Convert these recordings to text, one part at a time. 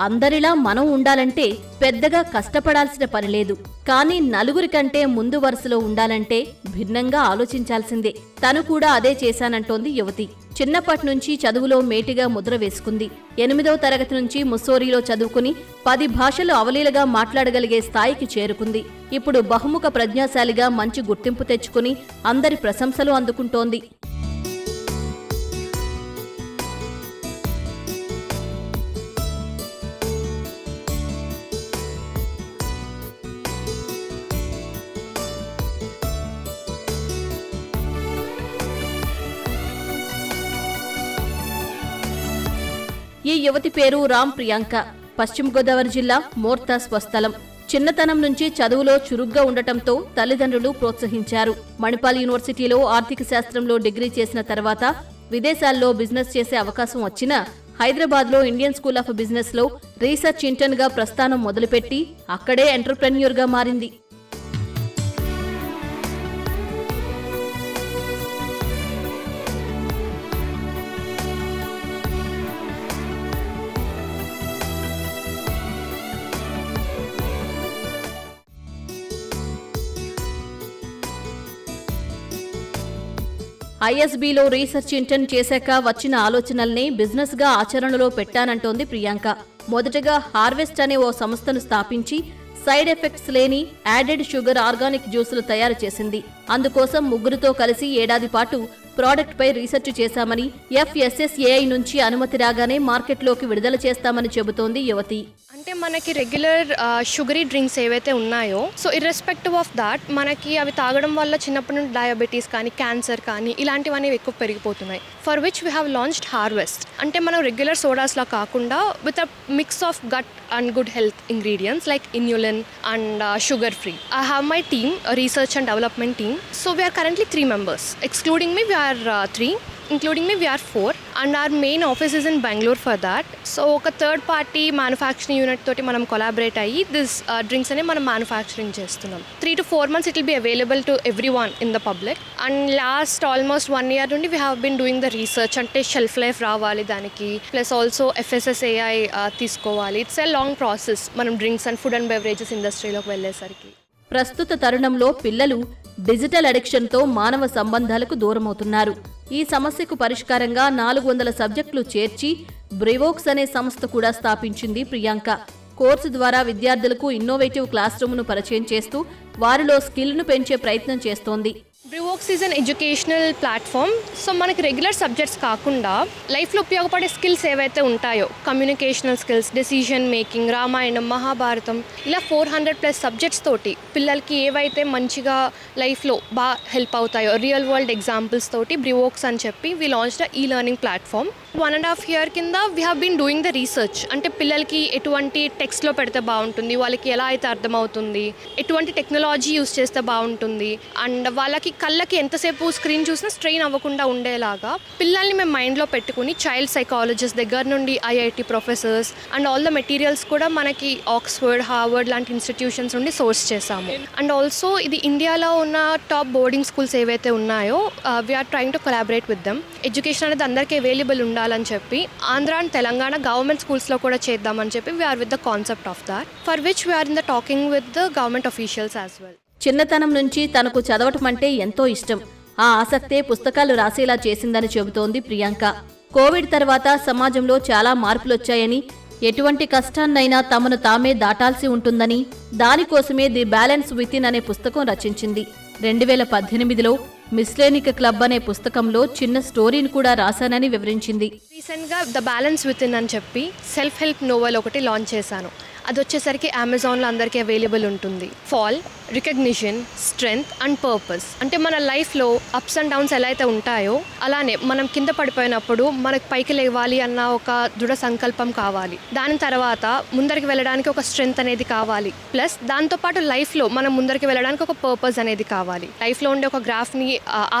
అందరిలా మనం ఉండాలంటే పెద్దగా కష్టపడాల్సిన పని లేదు. కానీ నలుగురి కంటే ముందు వరుసలో ఉండాలంటే భిన్నంగా ఆలోచించాల్సిందే. తను కూడా అదే చేశానంటోంది యువతి. చిన్నప్పటి నుంచి చదువులో మేటిగా ముద్ర వేసుకుంది. ఎనిమిదవ తరగతి నుంచి ముస్సోరీలో చదువుకుని పది భాషలు అవలీలగా మాట్లాడగలిగే స్థాయికి చేరుకుంది. ఇప్పుడు బహుముఖ ప్రజ్ఞాశాలిగా మంచి గుర్తింపు తెచ్చుకుని అందరి ప్రశంసలు అందుకుంటోంది. ఈ యువతి పేరు రామ్ ప్రియాంక. పశ్చిమ గోదావరి జిల్లా మోర్తా స్వస్థలం. చిన్నతనం నుంచి చదువులో చురుగ్గా ఉండటంతో తల్లిదండ్రులు ప్రోత్సహించారు. మణిపాల్ యూనివర్సిటీలో ఆర్థిక శాస్త్రంలో డిగ్రీ చేసిన తర్వాత విదేశాల్లో బిజినెస్ చేసే అవకాశం వచ్చినా హైదరాబాద్లో ఇండియన్ స్కూల్ ఆఫ్ బిజినెస్లో రీసెర్చ్ ఇంటర్న్గా ప్రస్థానం మొదలుపెట్టి అక్కడే ఎంటర్ప్రెన్యూర్గా మారింది. ఐఎస్బీలో రీసెర్చ్ ఇంటర్న్ చేశాక వచ్చిన ఆలోచనల్ని బిజినెస్గా ఆచరణలో పెట్టానంటోంది ప్రియాంక. మొదటగా హార్వెస్ట్ అనే ఓ సంస్థను స్థాపించి సైడ్ ఎఫెక్ట్స్ లేని యాడెడ్ షుగర్ ఆర్గానిక్ జ్యూసులు తయారు చేసింది. అందుకోసం ముగ్గురితో కలిసి ఏడాది పాటు ప్రోడక్ట్పై రీసెర్చ్ చేశామని ఎఫ్ఎస్ఎస్ఏఐ నుంచి అనుమతి రాగానే మార్కెట్లోకి విడుదల చేస్తామని చెబుతోంది యువతి. అంటే మనకి రెగ్యులర్ షుగరీ డ్రింక్స్ ఏవైతే ఉన్నాయో సో ఇర్రెస్పెక్టివ్ ఆఫ్ దాట్ మనకి అవి తాగడం వల్ల చిన్నప్పటి నుండి డయాబెటీస్ కానీ క్యాన్సర్ కానీ ఇలాంటివన్నీ ఎక్కువ పెరిగిపోతున్నాయి. For which we have launched Harvest అంటే మనం రెగ్యులర్ సోడాస్లా కాకుండా with a mix of gut and good health ingredients like inulin and sugar free I have my team research and development team so we're currently three members excluding me we're three including me we are four and our main office is in bangalore for that. So ఒక third party manufacturing unit తోటి మనం collaborate అయ్యి this drinks అనే మనం manufacturing చేస్తున్నాం. Three to four months it will be available to every one in the public and last almost one year నుండి we have been doing the research అంటే shelf life రావాలి దానికి plus also FSSAI తీసుకోవాలి. It's a long process మనం drinks and food and beverages ఇండస్ట్రీలోకి వెళ్ళేసరికి. ప్రస్తుత తరుణంలో పిల్లలు డిజిటల్ అడిక్షన్తో మానవ సంబంధాలకు దూరమవుతున్నారు. ఈ సమస్యకు పరిష్కారంగా నాలుగు వందల సబ్జెక్టులు చేర్చి బ్రివోక్స్ అనే సంస్థ కూడా స్థాపించింది ప్రియాంక. కోర్సు ద్వారా విద్యార్థులకు ఇన్నోవేటివ్ క్లాస్ రూమ్ను పరిచయం చేస్తూ వారిలో స్కిల్ను పెంచే ప్రయత్నం చేస్తోంది. Brivox is an educational platform so మనకి రెగ్యులర్ సబ్జెక్ట్స్ కాకుండా లైఫ్లో ఉపయోగపడే స్కిల్స్ ఏవైతే ఉంటాయో communicational skills decision making Ramayanam Mahabharatam ఇలా ఫోర్ హండ్రెడ్ ప్లస్ సబ్జెక్ట్స్ తోటి పిల్లలకి ఏవైతే మంచిగా లైఫ్లో బాగా హెల్ప్ అవుతాయో రియల్ వరల్డ్ ఎగ్జాంపుల్స్ తోటి బ్రివోక్స్ అని చెప్పి we launch the e learning platform one and half year కింద we have been doing the research అంటే పిల్లలకి ఎటువంటి టెక్స్ట్లో పెడితే బాగుంటుంది వాళ్ళకి ఎలా అయితే అర్థమవుతుంది ఎటువంటి టెక్నాలజీ యూస్ చేస్తే బాగుంటుంది అండ్ వాళ్ళకి కళ్ళకి ఎంతసేపు స్క్రీన్ చూసినా స్ట్రెయిన్ అవ్వకుండా ఉండేలాగా పిల్లల్ని మేము మైండ్లో పెట్టుకుని చైల్డ్ సైకాలజిస్ట్ దగ్గర నుండి IIT professors and all the materials కూడా మనకి ఆక్స్ఫర్డ్ హార్వర్డ్ లాంటి ఇన్స్టిట్యూషన్స్ నుండి సోర్స్ చేశాము. అండ్ ఆల్సో ఇది ఇండియాలో ఉన్న టాప్ బోర్డింగ్ స్కూల్స్ ఏవైతే ఉన్నాయో we're trying to collaborate with them education అనేది అందరికీ అవైలబుల్ ఉండాలని చెప్పి ఆంధ్ర అండ్ తెలంగాణ గవర్నమెంట్ స్కూల్స్లో కూడా చేద్దామని చెప్పి we're with the concept of that for which we're in the talking with the government officials as well చిన్నతనం నుంచి తనకు చదవటం అంటే ఎంతో ఇష్టం. ఆ ఆసక్తే పుస్తకాలు రాసేలా చేసిందని చెబుతోంది ప్రియాంక. కోవిడ్ తర్వాత సమాజంలో చాలా మార్పులొచ్చాయని ఎటువంటి కష్టాన్నైనా తమను తామే దాటాల్సి ఉంటుందని దానికోసమే ది బ్యాలెన్స్ వితిన్ అనే పుస్తకం రచించింది. రెండు వేల పద్దెనిమిదిలో మిస్లేనిక క్లబ్ అనే పుస్తకంలో చిన్న స్టోరీని కూడా రాశానని వివరించింది. రీసెంట్గా ద బ్యాలెన్స్ విత్ ఇన్ అని చెప్పి సెల్ఫ్ హెల్ప్ నోవెల్ ఒకటి లాంచ్ చేశాను. అది వచ్చేసరికి అమెజాన్లో అందరికీ అవైలబుల్ ఉంటుంది. Fall recognition strength and purpose అంటే మన లైఫ్లో అప్స్ అండ్ డౌన్స్ ఎలా అయితే ఉంటాయో అలానే మనం కింద పడిపోయినప్పుడు మనకు పైకి లేవాలి అన్న ఒక దృఢ సంకల్పం కావాలి. దాని తర్వాత ముందరికి వెళ్ళడానికి ఒక స్ట్రెంగ్త్ అనేది కావాలి. ప్లస్ దాంతోపాటు లైఫ్లో మనం ముందరికి వెళ్ళడానికి ఒక పర్పస్ అనేది కావాలి. లైఫ్లో ఉండే ఒక గ్రాఫ్ని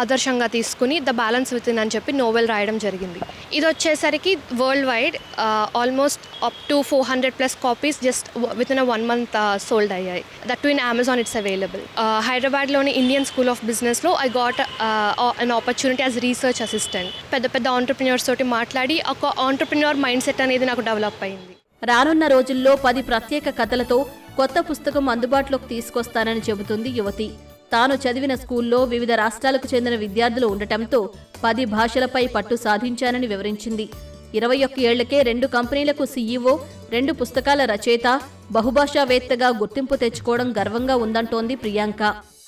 ఆదర్శంగా తీసుకుని ద బ్యాలెన్స్ విత్ ఇన్ అని చెప్పి నోవెల్ రాయడం జరిగింది. ఇది వచ్చేసరికి world wide almost up to four hundred plus copies just with in one month sold అయ్యాయి. That to in Amazon it's available హైదరాబాద్లోని ఇండియన్ స్కూల్ ఆఫ్ బిజినెస్లో I got an opportunity as research assistant పెద్ద పెద్ద ఆంటర్ప్రిన్యూర్స్ తోటి మాట్లాడి ఒక entrepreneur mind set అనేది నాకు డెవలప్ అయింది. రానున్న రోజుల్లో పది ప్రత్యేక కథలతో కొత్త పుస్తకం అందుబాటులోకి తీసుకొస్తానని చెబుతుంది యువతి. తాను చదివిన స్కూల్లో వివిధ రాష్ట్రాలకు చెందిన విద్యార్థులు ఉండటంతో పది భాషలపై పట్టు సాధించానని వివరించింది. ఇరవై ఒక్క ఏళ్ళకే రెండు కంపెనీలకు సీఈఓ రెండు పుస్తకాల రచయిత బహుభాషావేత్తగా గుర్తింపు తెచ్చుకోవడం గర్వంగా ఉందంటోంది Priyanka.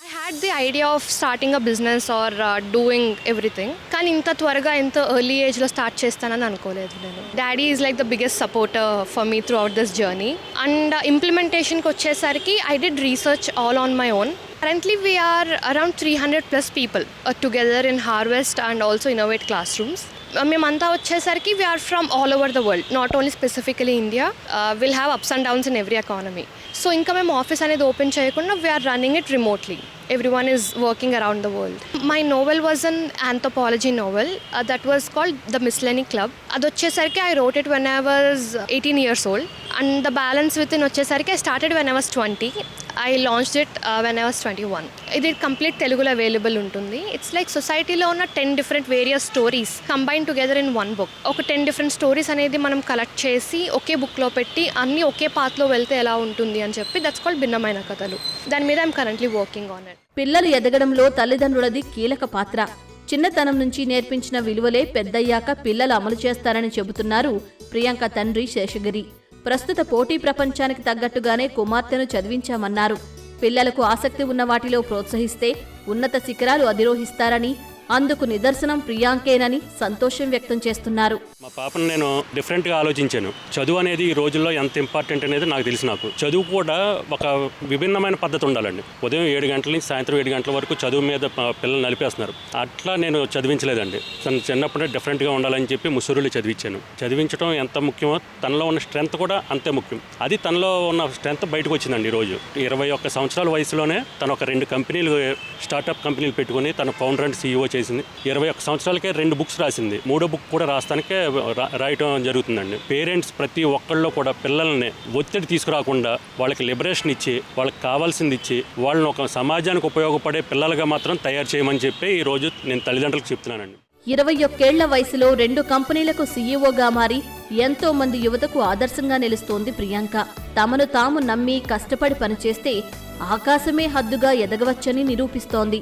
I had the idea of starting a business or doing everything కానీ ఇంత త్వరగా ఇంత ఎర్లీ ఏజ్లో స్టార్ట్ చేస్తానని అనుకోలేదు నేను. Daddy is like the biggest supporter for me throughout this journey and ఇంప్లిమెంటేషన్కి వచ్చేసరికి I did research all on my own currently we're around three hundred plus people together in Harvest and also innovate classroom మేమంతా వచ్చేసరికి we're from all over the world not only specifically India will have ups and downs in every economy so ఇంకా మేము office అనేది open చేయకుండా we're running it remotely every one is working around the world my novel was an anthropology novel that was called the miscellany club అది వచ్చేసరికి I wrote it when I was eighteen years old and the balance with in వచ్చేసరికి I started when I was twenty I launch it when I was twenty one ఇది complete తెలుగులో available ఉంటుంది. It's like సొసైటీలో ఉన్న ten different various stories combine together in one book ఒక ten different stories అనేది మనం collect చేసి ఒకే బుక్లో పెట్టి అన్నీ ఒకే పాత్లో వెళ్తే ఎలా ఉంటుంది అని చెప్పి దట్స్ కాల్డ్ భిన్నమైన కథలు. దాని మీద I'm currently working on it పిల్లలు ఎదగడంలో తల్లిదండ్రులది కీలక పాత్ర. చిన్నతనం నుంచి నేర్పించిన విలువలే పెద్దయ్యాక పిల్లలు అమలు చేస్తారని చెబుతున్నారు ప్రియాంక తండ్రి శేషగిరి. ప్రస్తుత పోటీ ప్రపంచానికి తగ్గట్టుగానే కుమార్తెను చదివించామన్నారు. పిల్లలకు ఆసక్తి ఉన్న వాటిలో ప్రోత్సహిస్తే ఉన్నత శిఖరాలు అధిరోహిస్తారని అందుకు నిదర్శనం ప్రియాంకేనని సంతోషం వ్యక్తం చేస్తున్నారు. మా పాపను నేను డిఫరెంట్గా ఆలోచించాను. చదువు అనేది ఈ రోజుల్లో ఎంత ఇంపార్టెంట్ అనేది నాకు తెలిసి నాకు. చదువు కూడా ఒక విభిన్నమైన పద్ధతి ఉండాలండి. ఉదయం ఏడు గంటల నుంచి సాయంత్రం ఏడు గంటల వరకు చదువు మీద పిల్లలు నలిపేస్తున్నారు. అట్లా నేను చదివించలేదండి. తను చిన్నప్పుడే డిఫరెంట్గా ఉండాలని చెప్పి ముసురులు చదివించాను. చదివించడం ఎంత ముఖ్యమో తనలో ఉన్న స్ట్రెంత్ కూడా అంతే ముఖ్యం. అది తనలో ఉన్న స్ట్రెంత్ బయటకు వచ్చిందండి ఈరోజు ఇరవై ఒక్క సంవత్సరాల వయసులోనే తను ఒక రెండు కంపెనీలు స్టార్టప్ కంపెనీలు పెట్టుకుని తన ఫౌండర్ అండ్ సీఈఓ చేసింది. ఇరవై ఒక్క సంవత్సరాలకే రెండు బుక్స్ రాసింది. మూడో బుక్ కూడా రాస్తానికే రాయటం జరుగుతుందండి. పేరెంట్స్ ప్రతి ఒక్కళ్ళు కూడా పిల్లల్ని ఒత్తిడి తీసుకురాకుండా వాళ్ళకి లిబరేషన్ ఇచ్చి వాళ్ళకి కావాల్సింది ఇచ్చి వాళ్ళని ఒక సమాజానికి ఉపయోగపడే పిల్లలుగా మాత్రం తయారు చేయమని చెప్పి ఈ రోజు నేను తల్లిదండ్రులకు చెప్తున్నానండి. ఇరవై ఒక్కేళ్ళ వయసులో రెండు కంపెనీలకు సీఈఓగా మారి ఎంతో మంది యువతకు ఆదర్శంగా నిలుస్తోంది ప్రియాంక. తమను తాము నమ్మి కష్టపడి పనిచేస్తే ఆకాశమే హద్దుగా ఎదగవచ్చని నిరూపిస్తోంది.